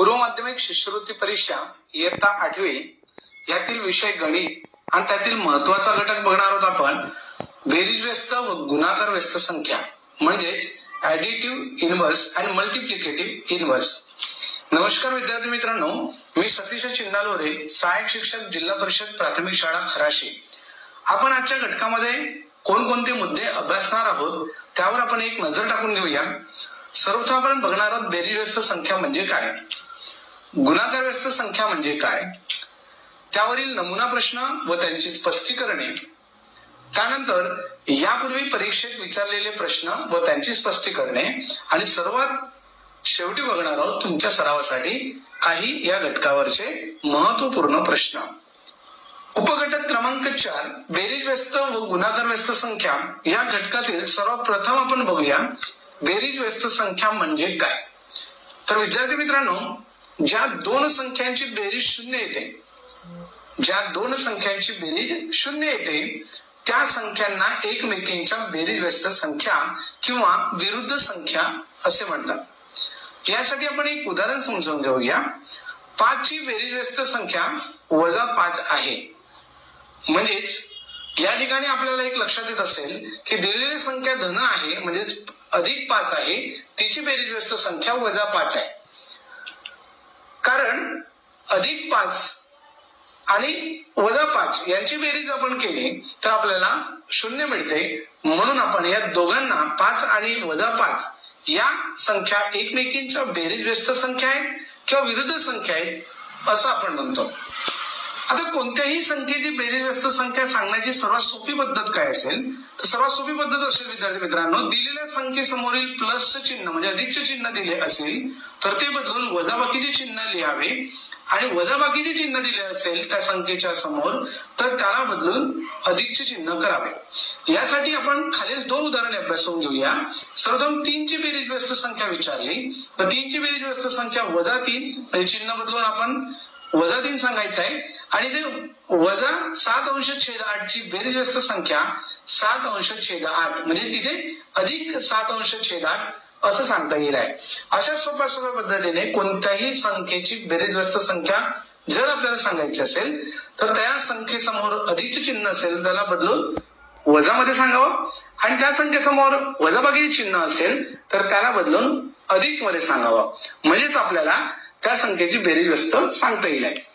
पूर्व माध्यमिक शिष्यवृत्ती परीक्षा इयत्ता आठवी यातील विषय गणित आणि त्यातील महत्त्वाचा घटक बघणार आहोत आपण. बेरीज व्यस्त व गुणाकार व्यस्त संख्या म्हणजेच ऍडिटिव्ह इन्व्हर्स आणि मल्टिप्लिकेटिव्ह इन्व्हर्स नमस्कार विद्यार्थी मित्रांनो मी सतीश चिंदालोरे सहाय्यक शिक्षक जिल्हा परिषद प्राथमिक शाळा खराशी. आपण आजच्या घटकामध्ये कोणकोणते मुद्दे अभ्यासणार आहोत त्यावर आपण एक नजर टाकून घेऊया. सर्वप्रथम आपण बघणार आहोत बेरीज व्यस्त संख्या म्हणजे काय? गुणाकार व्यस्त संख्या म्हणजे काय? त्यावरील नमुना प्रश्न व त्यांची स्पष्टीकरणे. त्यानंतर यापूर्वी परीक्षेत विचारलेले प्रश्न व त्यांची स्पष्टीकरणे आणि सर्वात शेवटी बघणार आहोत तुमच्या सरावासाठी काही या घटकावरचे महत्त्वपूर्ण प्रश्न. उपघटक क्रमांक चार बेरीज व्यस्त व गुणाकार व्यस्त संख्या या घटकातील सर्वप्रथम आपण बघूया. बेरीज व्यस्त संख्या म्हणजे काय? तर विद्यार्थी मित्रांनो ज्या दोन संख्यांची बेरीज शून्य येते ज्या दोन संख्यांची बेरीज शून्य येते त्या संख्यांना एकमेकींच्या बेरीज व्यस्त संख्या किंवा विरुद्ध संख्या असे म्हणतात. यासाठी आपण एक उदाहरण समजावून घेऊया. पाच ची बेरीज व्यस्त संख्या वजा पाच आहे. म्हणजेच या ठिकाणी आपल्याला एक लक्षात येत असेल की दिलेली संख्या धन आहे म्हणजेच अधिक पाच आहे तिची बेरीज व्यस्त संख्या वजा पाच आहे. कारण अधिक पाच आणि वजा पाच यांची बेरीज आपण केली तर आपल्याला शून्य मिळते. म्हणून आपण या दोघांना पाच आणि वजा पाच या संख्या एकमेकींच्या बेरीज व्यस्त संख्या आहेत किंवा विरुद्ध संख्या आहेत असं आपण म्हणतो. आता कोणत्याही संख्येची बेरीव्यस्त संख्या सांगण्याची सर्वात सोपी पद्धत काय असेल? तर सर्वात सोपी पद्धत असेल विद्यार्थी मित्रांनो दिलेल्या संख्येसमोरील प्लसचं चिन्ह म्हणजे अधिकचे चिन्ह दिले असेल तर ते बदलून वजाबाकीचे चिन्ह लिहावे. आणि वजाबाकीचे चिन्ह दिले असेल त्या संख्येच्या समोर तर त्याला बदलून अधिकचे चिन्ह करावे. यासाठी आपण खालील दोन उदाहरणे अभ्यासून घेऊया. सर्वप्रथम तीनची बेरीज व्यस्त संख्या विचारली. तर तीनची बेरीज व्यस्त संख्या वजा तीन म्हणजे चिन्ह बदलून आपण वजा तीन सांगायचं आहे. आणि ते वजा सात अंश छेद आठ ची बेरीज जास्त संख्या सात अंश छेद आठ म्हणजे तिथे अधिक सात अंश छेद आठ असं सांगता येईल आहे. अशा सोप्या सोप्या पद्धतीने कोणत्याही संख्येची बेरीज व्यस्त संख्या जर आपल्याला सांगायची असेल तर त्या संख्येसमोर अधिक चिन्ह असेल त्याला बदलून वजामध्ये सांगावं. आणि त्या संख्येसमोर वजाबागी चिन्ह असेल तर त्याला बदलून अधिकमध्ये सांगावं. म्हणजेच आपल्याला त्या संख्येची बेरीज व्यस्त सांगता येईल आहे.